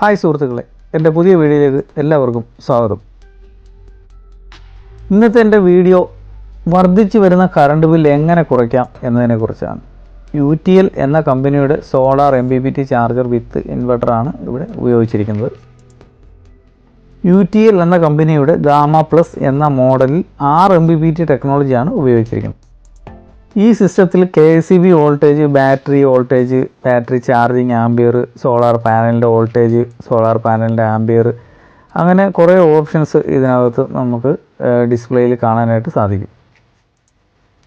Hi സുഹൃത്തുക്കളെ എന്റെ പുതിയ വീഡിയോയിലേക്ക് എല്ലാവർക്കും സ്വാഗതം. ഇന്നത്തെ എന്റെ വീഡിയോ വർദ്ധിച്ചു വരുന്ന കറണ്ട് ബില്ല് എങ്ങനെ കുറയ്ക്കാം എന്നതിനെക്കുറിച്ചാണ് യു ടി എൽ എന്ന കമ്പനിയുടെ solar M B B T charger with ഇൻവെർട്ടറാണ് ഇവിടെ ഉപയോഗിച്ചിരിക്കുന്നത്. യു ടി എൽ എന്ന കമ്പനിയുടെ ഗാമ പ്ലസ് എന്ന മോഡലിൽ ആറ് എം ബി ബി ടി ടെക്നോളജിയാണ് ഉപയോഗിച്ചിരിക്കുന്നത്. ഈ സിസ്റ്റത്തിൽ K C B voltage battery voltage battery charging ampere solar പാനലിന്റെ voltage solar പാനലിന്റെ ആംബിയർ അങ്ങനെ കുറേ ഓപ്ഷൻസ് ഇതിനകത്ത് നമുക്ക് ഡിസ്പ്ലേയിൽ കാണാനായിട്ട് സാധിക്കും.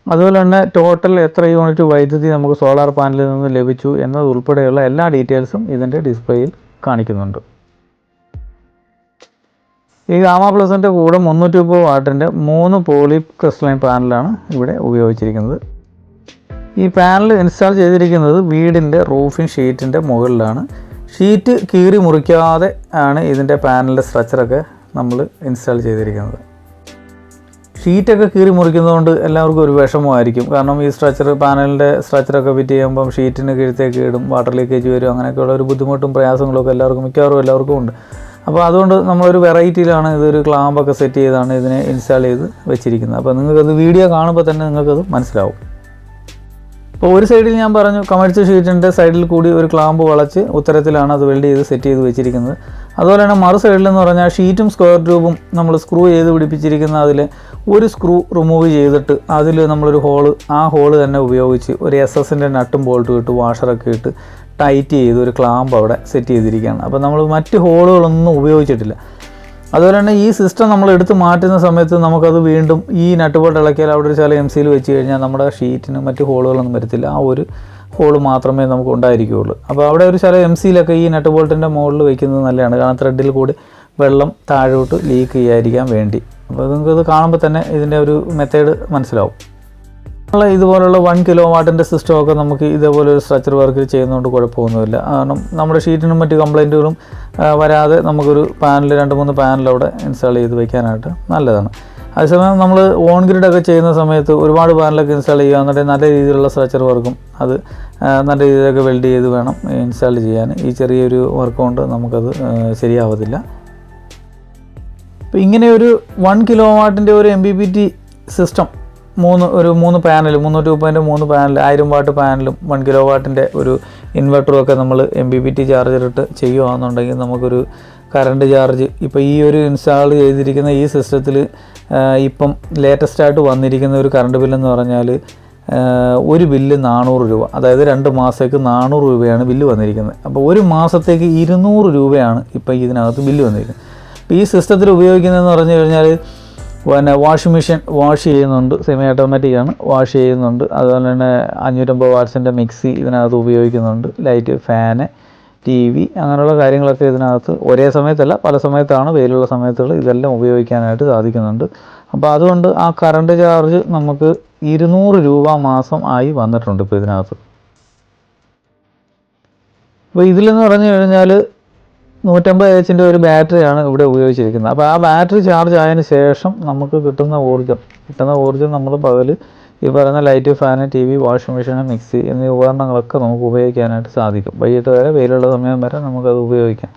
അതുപോലെ തന്നെ ടോട്ടൽ എത്ര യൂണിറ്റ് വൈദ്യുതി നമുക്ക് സോളാർ പാനലിൽ നിന്ന് ലഭിച്ചു എന്നതുൾപ്പെടെയുള്ള എല്ലാ ഡീറ്റെയിൽസും ഇതിന്റെ ഡിസ്പ്ലേയിൽ കാണിക്കുന്നുണ്ട്. ഈ ഗാമ പ്ലസിന്റെ കൂടെ മുന്നൂറ്റി മുപ്പത് വാട്ടിന്റെ മൂന്ന് പോളി ക്രിസ്റ്റലൈൻ പാനലാണ് ഇവിടെ ഉപയോഗിച്ചിരിക്കുന്നത്. ഈ പാനൽ ഇൻസ്റ്റാൾ ചെയ്തിരിക്കുന്നത് വീടിന്റെ റൂഫിംഗ് ഷീറ്റിന്റെ മുകളിലാണ്. ഷീറ്റ് കീറി മുറിക്കാതെ ആണ് ഇതിന്റെ പാനലിന്റെ സ്ട്രക്ചറൊക്കെ നമ്മൾ ഇൻസ്റ്റാൾ ചെയ്തിരിക്കുന്നത്. ഷീറ്റൊക്കെ കീറി മുറിക്കുന്നതുകൊണ്ട് എല്ലാവർക്കും ഒരു വിഷമമായിരിക്കും. കാരണം ഈ സ്ട്രക്ചർ പാനലിന്റെ സ്ട്രക്ചറൊക്കെ ഫിറ്റ് ചെയ്യുമ്പം ഷീറ്റിന് കീഴത്തേക്ക് ഇടും വാട്ടർ ലീക്കേജ് വരും അങ്ങനെയൊക്കെയുള്ള ഒരു ബുദ്ധിമുട്ടും പ്രയാസങ്ങളൊക്കെ എല്ലാവർക്കും മിക്കവാറും എല്ലാവർക്കും ഉണ്ട്. അപ്പോൾ അതുകൊണ്ട് നമ്മളൊരു വെറൈറ്റിയിലാണ് ഇതൊരു ക്ലാമ്പൊക്കെ സെറ്റ് ചെയ്താണ് ഇതിനെ ഇൻസ്റ്റാൾ ചെയ്ത് വെച്ചിരിക്കുന്നത്. അപ്പോൾ നിങ്ങൾക്കത് വീഡിയോ കാണുമ്പോൾ തന്നെ നിങ്ങൾക്കത് മനസ്സിലാവും. അപ്പോൾ ഒരു സൈഡിൽ ഞാൻ പറഞ്ഞു കമഴ്ച്ച ഷീറ്റിന്റെ സൈഡിൽ കൂടി ഒരു ക്ലാമ്പ് വളച്ച് ഉത്തരത്തിലാണ് അത് വെൽഡ് ചെയ്ത് സെറ്റ് ചെയ്ത് വെച്ചിരിക്കുന്നത്. അതുപോലെ തന്നെ മറു സൈഡിൽ എന്ന് പറഞ്ഞാൽ ഷീറ്റും സ്ക്വയർ ട്യൂബും നമ്മൾ സ്ക്രൂ ചെയ്ത് പിടിപ്പിച്ചിരിക്കുന്ന അതിൽ ഒരു സ്ക്രൂ റിമൂവ് ചെയ്തിട്ട് അതിൽ നമ്മളൊരു ഹോൾ ആ ഹോൾ തന്നെ ഉപയോഗിച്ച് ഒരു എസ് എസിന്റെ നട്ടും ബോൾട്ടും ഇട്ട് വാഷറൊക്കെ ഇട്ട് ടൈറ്റ് ചെയ്ത് ഒരു ക്ലാമ്പ് അവിടെ സെറ്റ് ചെയ്തിരിക്കുകയാണ്. അപ്പോൾ നമ്മൾ മറ്റ് ഹോളുകളൊന്നും ഉപയോഗിച്ചിട്ടില്ല. അതുപോലെ തന്നെ ഈ സിസ്റ്റം നമ്മൾ എടുത്ത് മാറ്റുന്ന സമയത്ത് നമുക്കത് വീണ്ടും ഈ നട്ട് ബോൾട്ട് ഇളക്കിയാൽ അവിടെ ഒരു ചില എം സിയിൽ വെച്ച് കഴിഞ്ഞാൽ നമ്മുടെ ഷീറ്റിന് മറ്റ് ഹോളുകളൊന്നും വരത്തില്ല. ആ ഒരു ഹോൾ മാത്രമേ നമുക്ക് ഉണ്ടായിരിക്കുകയുള്ളൂ. അപ്പോൾ അവിടെ ഒരു ചില എം സിയിലൊക്കെ ഈ നട്ട് ബോൾട്ടിന്റെ മുകളിൽ വയ്ക്കുന്നത് നല്ലതാണ്. കാരണം ത്രെഡിൽ കൂടി വെള്ളം താഴോട്ട് ലീക്ക് ചെയ്യാതിരിക്കാൻ വേണ്ടി. അപ്പോൾ നിങ്ങൾക്കത് കാണുമ്പോൾ തന്നെ ഇതിന്റെ ഒരു മെത്തേഡ് മനസ്സിലാവും. ഇതുപോലുള്ള വൺ കിലോ വാട്ടിന്റെ സിസ്റ്റമൊക്കെ നമുക്ക് ഇതേപോലെ ഒരു സ്ട്രക്ചർ വർക്ക് ചെയ്യുന്നതുകൊണ്ട് കുഴപ്പമൊന്നുമില്ല. കാരണം നമ്മുടെ ഷീറ്റിനും മറ്റ് കംപ്ലൈന്റുകളും വരാതെ നമുക്കൊരു പാനൽ രണ്ട് മൂന്ന് പാനൽ അവിടെ ഇൻസ്റ്റാൾ ചെയ്ത് വെക്കാനായിട്ട് നല്ലതാണ്. അതേസമയം നമ്മൾ ഓൺ ഗ്രിഡൊക്കെ ചെയ്യുന്ന സമയത്ത് ഒരുപാട് പാനലൊക്കെ ഇൻസ്റ്റാൾ ചെയ്യുക എന്നിട്ട് നല്ല രീതിയിലുള്ള സ്ട്രക്ചർ വർക്കും അത് നല്ല രീതിയിലൊക്കെ വെൽഡ് ചെയ്ത് വേണം ഇൻസ്റ്റാൾ ചെയ്യാൻ. ഈ ചെറിയൊരു വർക്ക് കൊണ്ട് നമുക്കത് ശരിയാവത്തില്ല. അപ്പോൾ ഇങ്ങനെ ഒരു വൺ കിലോ വാട്ടിന്റെ ഒരു M B P T system മൂന്ന് ഒരു മൂന്ന് പാനൽ മുന്നൂറ്റി മുപ്പതിന്റെ മൂന്ന് പാനൽ ആയിരം വാട്ട് പാനലും വൺ കിലോ വാട്ടിന്റെ ഒരു ഇൻവെർട്ടറും ഒക്കെ നമ്മൾ എം ബി പി ടി ചാർജറിട്ട് ചെയ്യുകയാണെന്നുണ്ടെങ്കിൽ നമുക്കൊരു കറണ്ട് ചാർജ് ഇപ്പോൾ ഈ ഒരു ഇൻസ്റ്റാൾ ചെയ്തിരിക്കുന്ന ഈ സിസ്റ്റത്തിൽ ഇപ്പം ലേറ്റസ്റ്റ് ആയിട്ട് വന്നിരിക്കുന്ന ഒരു കറണ്ട് ബില്ലെന്ന് പറഞ്ഞാൽ ഒരു ബില്ല് നാനൂറ് രൂപ. അതായത് രണ്ട് മാസത്തേക്ക് നാനൂറ് രൂപയാണ് ബില്ല് വന്നിരിക്കുന്നത്. അപ്പോൾ ഒരു മാസത്തേക്ക് ഇരുന്നൂറ് രൂപയാണ് ഇപ്പോൾ ഇതിനകത്ത് ബില്ല് വന്നിരിക്കുന്നത്. അപ്പോൾ ഈ സിസ്റ്റത്തിൽ ഉപയോഗിക്കുന്നതെന്ന് പറഞ്ഞു കഴിഞ്ഞാൽ പിന്നെ വാഷിംഗ് മെഷീൻ വാഷ് ചെയ്യുന്നുണ്ട്. സെമി ഓട്ടോമാറ്റിക് ആണ് വാഷ് ചെയ്യുന്നുണ്ട്. അതുപോലെ തന്നെ അഞ്ഞൂറ്റമ്പത് വാട്ട്സിന്റെ മിക്സി ഇതിനകത്ത് ഉപയോഗിക്കുന്നുണ്ട്. ലൈറ്റ് ഫാന് ടി വി അങ്ങനെയുള്ള കാര്യങ്ങളൊക്കെ ഇതിനകത്ത് ഒരേ സമയത്തല്ല പല സമയത്താണ് വെയിലുള്ള സമയത്തുകൾ ഇതെല്ലാം ഉപയോഗിക്കാനായിട്ട് സാധിക്കുന്നുണ്ട്. അപ്പോൾ അതുകൊണ്ട് ആ കറണ്ട് ചാർജ് നമുക്ക് ഇരുന്നൂറ് രൂപ മാസം ആയി വന്നിട്ടുണ്ട് ഇപ്പോൾ ഇതിനകത്ത്. അപ്പോൾ ഇതിലെന്ന് പറഞ്ഞു കഴിഞ്ഞാൽ നൂറ്റമ്പത് എച്ചിന്റെ ഒരു ബാറ്ററിയാണ് ഇവിടെ ഉപയോഗിച്ചിരിക്കുന്നത്. അപ്പോൾ ആ ബാറ്ററി ചാർജ് ആയതിന് ശേഷം നമുക്ക് കിട്ടുന്ന ഊർജം കിട്ടുന്ന ഊർജം നമ്മൾ പകൽ ഈ പറയുന്ന light fan T V washing machine mixie എന്നീ ഉപകരണങ്ങളൊക്കെ നമുക്ക് ഉപയോഗിക്കാനായിട്ട് സാധിക്കും. വൈകിട്ട് വരെ വെയിലുള്ള സമയം വരെ നമുക്കത് ഉപയോഗിക്കാം.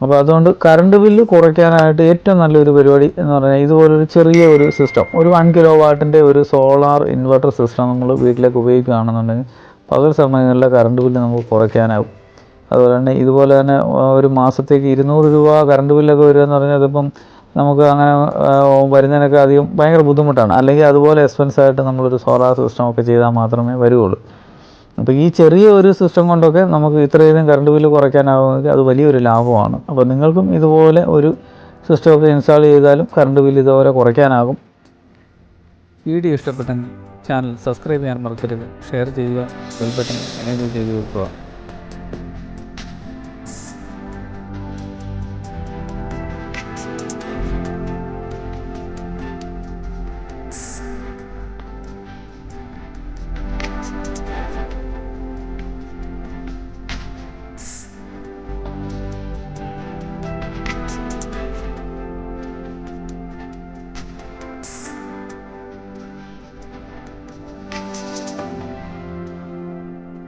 അപ്പോൾ അതുകൊണ്ട് കറണ്ട് ബില്ല് കുറയ്ക്കാനായിട്ട് ഏറ്റവും നല്ലൊരു പരിപാടി എന്ന് പറഞ്ഞാൽ ഇതുപോലൊരു ചെറിയ ഒരു സിസ്റ്റം ഒരു വൺ കിലോ വാട്ടിന്റെ ഒരു സോളാർ ഇൻവെർട്ടർ സിസ്റ്റം നമ്മൾ വീട്ടിലേക്ക് ഉപയോഗിക്കുകയാണെന്നുണ്ടെങ്കിൽ പകൽ സമയങ്ങളിലെ കറണ്ട് ബില്ല് നമുക്ക് കുറയ്ക്കാനാവും. അതുപോലെ തന്നെ ഇതുപോലെ തന്നെ ഒരു മാസത്തേക്ക് ഇരുന്നൂറ് രൂപ കറണ്ട് ബില്ലൊക്കെ വരിക എന്ന് പറഞ്ഞാൽ അതിപ്പം നമുക്ക് അങ്ങനെ വരുന്നതിനൊക്കെ അധികം ഭയങ്കര ബുദ്ധിമുട്ടാണ്. അല്ലെങ്കിൽ അതുപോലെ എക്സ്പെൻസ് ആയിട്ട് നമ്മളൊരു സോളാർ സിസ്റ്റം ഒക്കെ ചെയ്താൽ മാത്രമേ വരുള്ളൂ അപ്പോൾ ഈ ചെറിയ ഒരു സിസ്റ്റം കൊണ്ടൊക്കെ നമുക്ക് ഇത്രയധികം കറണ്ട് ബില്ല് കുറയ്ക്കാനാവുമെങ്കിൽ അത് വലിയൊരു ലാഭമാണ്. അപ്പോൾ നിങ്ങൾക്കും ഇതുപോലെ ഒരു സിസ്റ്റമൊക്കെ ഇൻസ്റ്റാൾ ചെയ്താലും കറണ്ട് ബില്ല് ഇതുപോലെ കുറയ്ക്കാനാകും. വീഡിയോ ഇഷ്ടപ്പെട്ടെങ്കിൽ ചാനൽ സബ്സ്ക്രൈബ് ചെയ്യാൻ മറക്കരുത്. ഷെയർ ചെയ്യുക ബെൽ ബട്ടൺ എനേബിൾ ചെയ്ത് വെക്കുക.